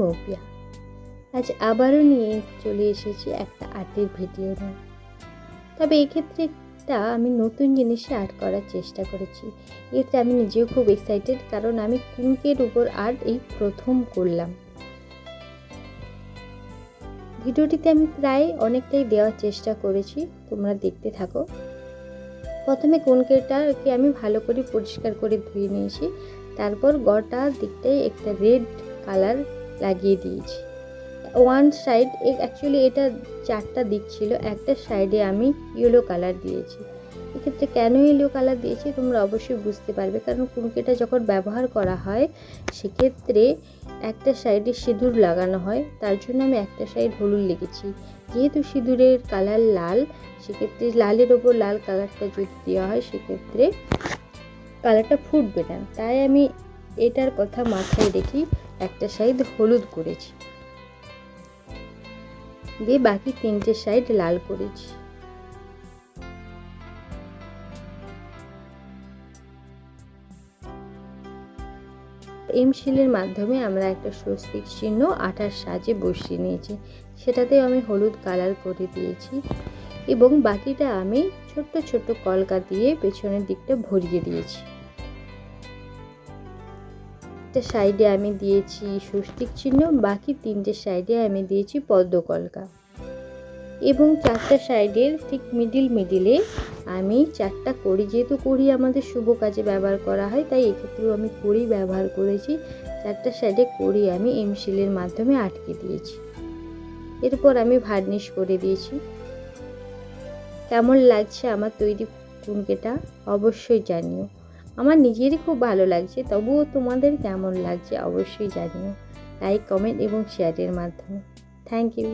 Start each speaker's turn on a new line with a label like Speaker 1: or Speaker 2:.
Speaker 1: নৌপিয়া আজ আবারও নিয়ে চলে এসেছি একটা আর্টের ভিডিও নিয়ে। তবে এক্ষেত্রে একটা আমি নতুন জিনিসে আর্ট করার চেষ্টা করেছি। এতে আমি নিজেও খুব এক্সাইটেড কারণ আমি কুঙ্কের উপর আর্ট এই প্রথম করলাম। ভিডিওটিতে আমি প্রায় অনেকটাই দেওয়ার চেষ্টা করেছি, তোমরা দেখতে থাকো। প্রথমে কুনকেটাকে আমি ভালো করে পরিষ্কার করে ধুয়ে নিয়েছি। তারপর গোটা দিকটাই একটা রেড কালার লাগিয়ে দিয়েছি। ওয়ান সাইড অ্যাকচুয়ালি এটা চারটা দিক ছিল, একটা সাইডে আমি ইয়েলো কালার দিয়েছি। এক্ষেত্রে কেন ইয়েলো কালার দিয়েছি তোমরা অবশ্যই বুঝতে পারবে, কারণ কুনকেটা যখন ব্যবহার করা হয়, সেক্ষেত্রে একটা সাইডে সিঁদুর লাগানো হয়, তার জন্য আমি একটা সাইড হলুদ লিখেছি। যেহেতু সিঁদুরের কালার লাল, সেক্ষেত্রে লালের ওপর লাল কালারটা যদি দেওয়া হয়, সেক্ষেত্রে কালারটা ফুটবে না। তাই আমি এটার কথা মাথায় রেখেই একটা সাইড হলুদ করেছি। দিয়ে বাকি তিনটে সাইড লাল করেছি। এম শিলের মাধ্যমে আমরা একটা স্বস্তিক চিহ্ন আঠার সাজে বসিয়ে নিয়েছি। সেটাতেও আমি হলুদ কালার করে দিয়েছি। এবং বাকিটা আমি ছোট্ট ছোট্ট কলকা দিয়ে পেছনের দিকটা ভরিয়ে দিয়েছি। একটা সাইডে আমি দিয়েছি স্বস্তিক চিহ্ন, বাকি তিনটে সাইডে আমি দিয়েছি পদ্ম কলকা। এবং চারটা সাইডের ঠিক মিডিল মিডিলে আমি চারটা কড়ি, যেহেতু কড়ি আমাদের শুভ কাজে ব্যবহার করা হয়, তাই এক্ষেত্রেও আমি কড়ি ব্যবহার করেছি। চারটা সাইডে কড়ি আমি এমসিলের মাধ্যমে আটকে দিয়েছি। এরপর আমি ভার্নিশ করে দিয়েছি। কেমন লাগছে আমার তৈরি কুনকেটা অবশ্যই জানিও। আমার নিজেরই খুব ভালো লাগছে, তবুও তোমাদের কেমন লাগছে অবশ্যই জানিও। লাইক কমেন্ট এবং শেয়ারের মাধ্যমে। Thank you